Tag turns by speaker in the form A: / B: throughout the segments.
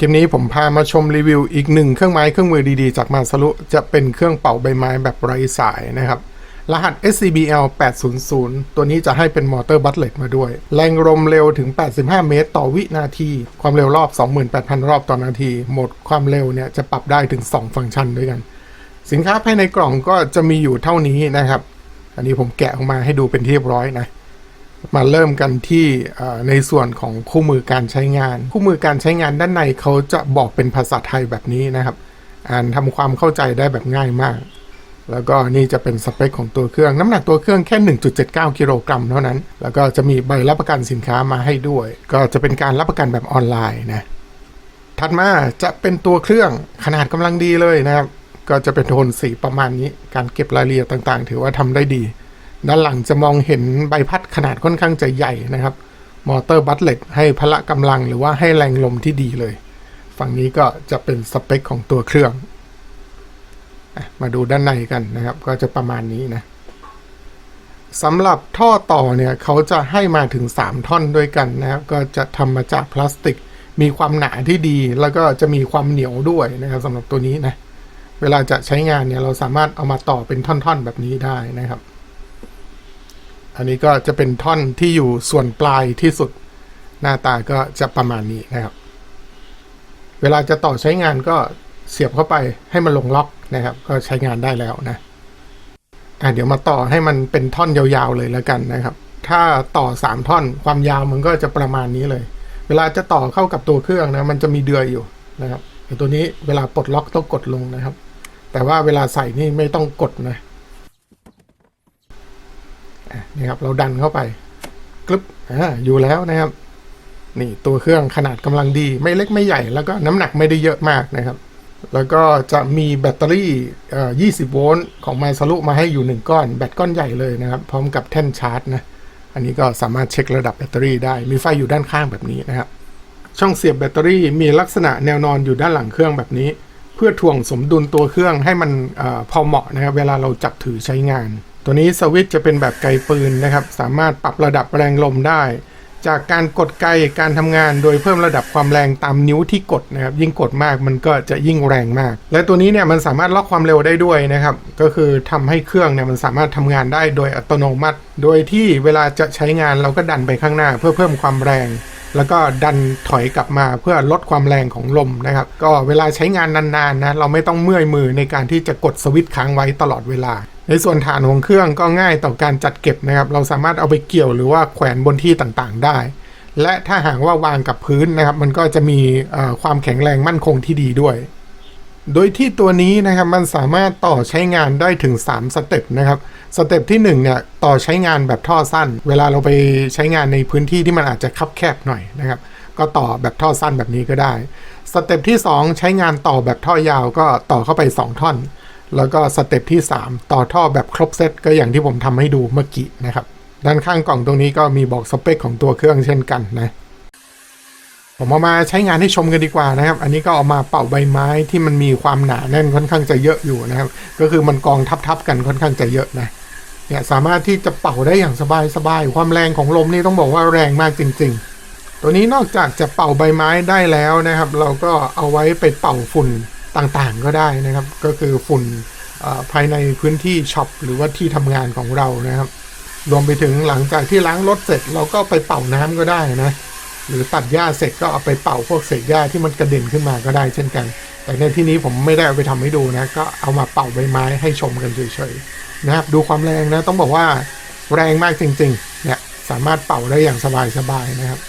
A: คลิปนี้ผมพามาชมรีวิวอีกหนึ่งเครื่องไม้เครื่องมือดีๆ จากมาสรุจะเป็นเครื่องเป่าใบไม้แบบไร้สายนะครับรหัส SCBL 800 ตัวนี้จะให้เป็นมอเตอร์บัตเลตมาด้วย แรงลมเร็วถึง 85 เมตร ต่อวินาที ความเร็วรอบ 28,000 รอบต่อนาที โหมดความเร็วเนี่ยจะปรับได้ถึง 2 ฟังก์ชันด้วยกัน สินค้าภายในกล่องก็จะมีอยู่เท่านี้นะครับ อันนี้ผมแกะออกมาให้ดูเป็นที่เรียบร้อยนะ มาเริ่มกันที่ในส่วนของคู่มือการใช้งาน คู่มือการใช้งานด้านในเขาจะบอกเป็นภาษาไทยแบบนี้นะครับ อ่านทำความเข้าใจได้แบบง่ายมาก แล้วก็นี่จะเป็นสเปคของตัวเครื่อง น้ำหนักตัวเครื่องแค่ 1.79 กิโลกรัมเท่านั้น แล้วก็จะมีใบรับประกันสินค้ามาให้ด้วย ก็จะเป็นการรับประกันแบบออนไลน์นะถัดมาจะเป็นตัวเครื่องขนาดกำลังดีเลยนะครับ ก็จะเป็นโทนสีประมาณนี้ การเก็บรายละเอียดต่างๆ ถือว่าทำได้ดี ด้านหลังจะมองเห็นใบพัดขนาดค่อนข้างจะใหญ่นะครับ มอเตอร์บัตเลตให้พละกำลังหรือว่าให้แรงลมที่ดีเลย ฝั่งนี้ก็จะเป็นสเปคของตัวเครื่อง มาดูด้านในกันนะครับ ก็จะประมาณนี้นะสำหรับท่อต่อเนี่ยเขาจะให้มาถึง 3 ท่อนด้วยกันนะครับ ก็จะทำมาจากพลาสติก มีความหนาที่ดี แล้วก็จะมีความเหนียวด้วยนะครับสำหรับตัวนี้นะ เวลาจะใช้งานเนี่ยเราสามารถเอามาต่อเป็นท่อนๆแบบนี้ได้นะครับ อันนี้ก็จะเป็นท่อนที่อยู่ส่วนปลายที่สุด หน้าตาก็จะประมาณนี้นะครับ เวลาจะต่อใช้งานก็เสียบเข้าไปให้มันลงล็อกนะครับ ก็ใช้งานได้แล้วนะอะเดี๋ยวมาต่อให้มันเป็นท่อนยาวๆเลยแล้วกันนะครับ ถ้าต่อสามท่อนความยาวมันก็จะประมาณนี้เลย เวลาจะต่อเข้ากับตัวเครื่องนะมันจะมีเดือยอยู่นะครับตัวนี้เวลาปลดล็อกต้องกดลงนะครับ แต่ว่าเวลาใส่นี่ไม่ต้องกดนะอะ นี่ครับเราดันเข้าไปกรึบอ่าอยู่แล้วนะครับ นี่ตัวเครื่องขนาดกำลังดี ไม่เล็กไม่ใหญ่ แล้วก็น้ำหนักไม่ได้เยอะมากนะครับ แล้วก็จะมีแบตเตอรี่ 20 โวลต์ของไมซารุมาให้อยู่ 1 ก้อน แบตก้อนใหญ่เลยนะครับ พร้อมกับแท่นชาร์จนะ อันนี้ก็สามารถเช็คระดับแบตเตอรี่ได้ มีไฟอยู่ด้านข้างแบบนี้นะครับ ช่องเสียบแบตเตอรี่มีลักษณะแนวนอนอยู่ด้านหลังเครื่องแบบนี้ เพื่อถ่วงสมดุลตัวเครื่องให้มันอพอเหมาะนะครับ เวลาเราจับถือใช้งาน ตัวนี้สวิตช์จะเป็นแบบไกลปืนนะครับ สามารถปรับระดับแรงลมได้ จากการกดไกลการทำงานโดยเพิ่มระดับความแรงตามนิ้วที่กดนะครับ ยิ่งกดมากมันก็จะยิ่งแรงมาก และตัวนี้เนี่ยมันสามารถล็อกความเร็วได้ด้วยนะครับ ก็คือทำให้เครื่องเนี่ยมันสามารถทำงานได้โดยอัตโนมัติ โดยที่เวลาจะใช้งานเราก็ดันไปข้างหน้า เพื่อเพิ่มความแรงแล้วก็ดันถอยกลับมาเพื่อลดความแรงของลมนะครับ ก็เวลาใช้งานนานๆนะเราไม่ต้องเมื่อยมือในการที่จะกดสวิตช์ค้างไว้ตลอดเวลา ในส่วนฐานของเครื่องก็ง่ายต่อการจัดเก็บนะครับ เราสามารถเอาไปเกี่ยวหรือว่าแขวนบนที่ต่างๆได้ และถ้าหากว่าวางกับพื้นนะครับ มันก็จะมีความแข็งแรงมั่นคงที่ดีด้วย โดยที่ตัวนี้นะครับมันสามารถต่อใช้งานได้ถึง 3 สเต็ปนะครับสเต็ปที่1เนี่ยต่อใช้งานแบบท่อสั้น เวลาเราไปใช้งานในพื้นที่ที่มันอาจจะคับแคบหน่อยนะครับก็ต่อแบบท่อสั้นแบบนี้ก็ได้ สเต็ปที่ 2 ใช้งานต่อแบบท่อยาวก็ต่อเข้าไป 2 ท่อน แล้วก็สเต็ปที่ 3 ต่อท่อแบบครบเซตก็อย่างที่ผมทำให้ดูเมื่อกี้นะครับ ด้านข้างกล่องตรงนี้ก็มีบอกสเปคของตัวเครื่องเช่นกันนะ ผมเอามาใช้งานให้ชมกันดีกว่านะครับ อันนี้ก็เอามาเป่าใบไม้ที่มันมีความหนาแน่นค่อนข้างจะเยอะอยู่นะครับ ก็คือมันกองทับๆกันค่อนข้างจะเยอะนะเนี่ยสามารถที่จะเป่าได้อย่างสบายๆความแรงของลมนี่ต้องบอกว่าแรงมากจริง ๆ ตัวนี้นอกจากจะเป่าใบไม้ได้แล้วนะครับ เราก็เอาไว้ไปเป่าฝุ่น ต่างๆก็ได้นะครับ ก็คือฝุ่นภายในพื้นที่ช็อปหรือว่าที่ทำงานของเรานะครับ รวมไปถึงหลังจากที่ล้างรถเสร็จเราก็ไปเป่าน้ำก็ได้นะ หรือตัดหญ้าเสร็จก็เอาไปเป่าพวกเศษหญ้าที่มันกระเด็นขึ้นมาก็ได้เช่นกัน แต่ในที่นี้ผมไม่ได้เอาไปทำให้ดูนะ ก็เอามาเป่าใบไม้ให้ชมกันเฉยๆนะครับ ดูความแรงนะ ต้องบอกว่าแรงมากจริงๆ เนี่ยสามารถเป่าได้อย่างสบายๆนะครับ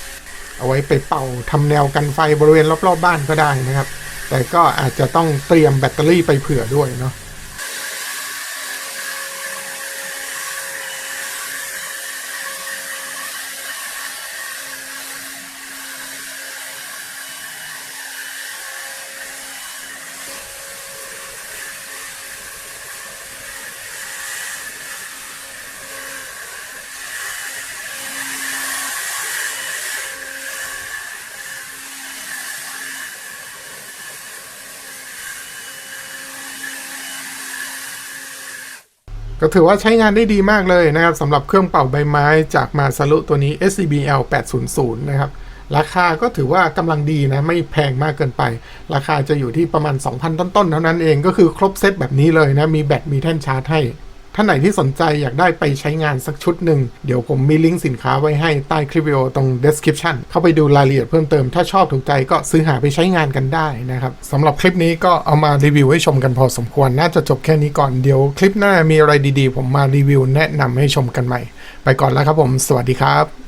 A: เอาไว้ไปเป่าทำแนวกันไฟบริเวณรอบๆบ้านก็ได้นะครับ แต่ก็อาจจะต้องเตรียมแบตเตอรี่ไปเผื่อด้วยเนาะ ก็ถือว่าใช้งานได้ดีมากเลยนะครับสำหรับเครื่องเป่าใบไม้จากมาซารุตัวนี้ SCBL 800นะครับราคาก็ถือว่ากำลังดีนะ ไม่แพงมากเกินไป ราคาจะอยู่ที่ประมาณ 2,000 ต้นๆ เท่านั้นเองก็คือครบเซตแบบนี้เลยนะ มีแบตมีแท่นชาร์จให้ ท่านไหนที่สนใจอยากได้ไปใช้งานสักชุดหนึ่ง เดี๋ยวผมมีลิงก์สินค้าไว้ให้ใต้คลิปวิดีโอตรง description เข้าไปดูรายละเอียดเพิ่มเติม ถ้าชอบถูกใจก็ซื้อหาไปใช้งานกันได้นะครับสำหรับคลิปนี้ก็เอามารีวิวให้ชมกันพอสมควร น่าจะจบแค่นี้ก่อนเดี๋ยวคลิปหน้ามีอะไรดีๆ ผมมารีวิวแนะนำให้ชมกันใหม่ ไปก่อนแล้วครับผม สวัสดีครับ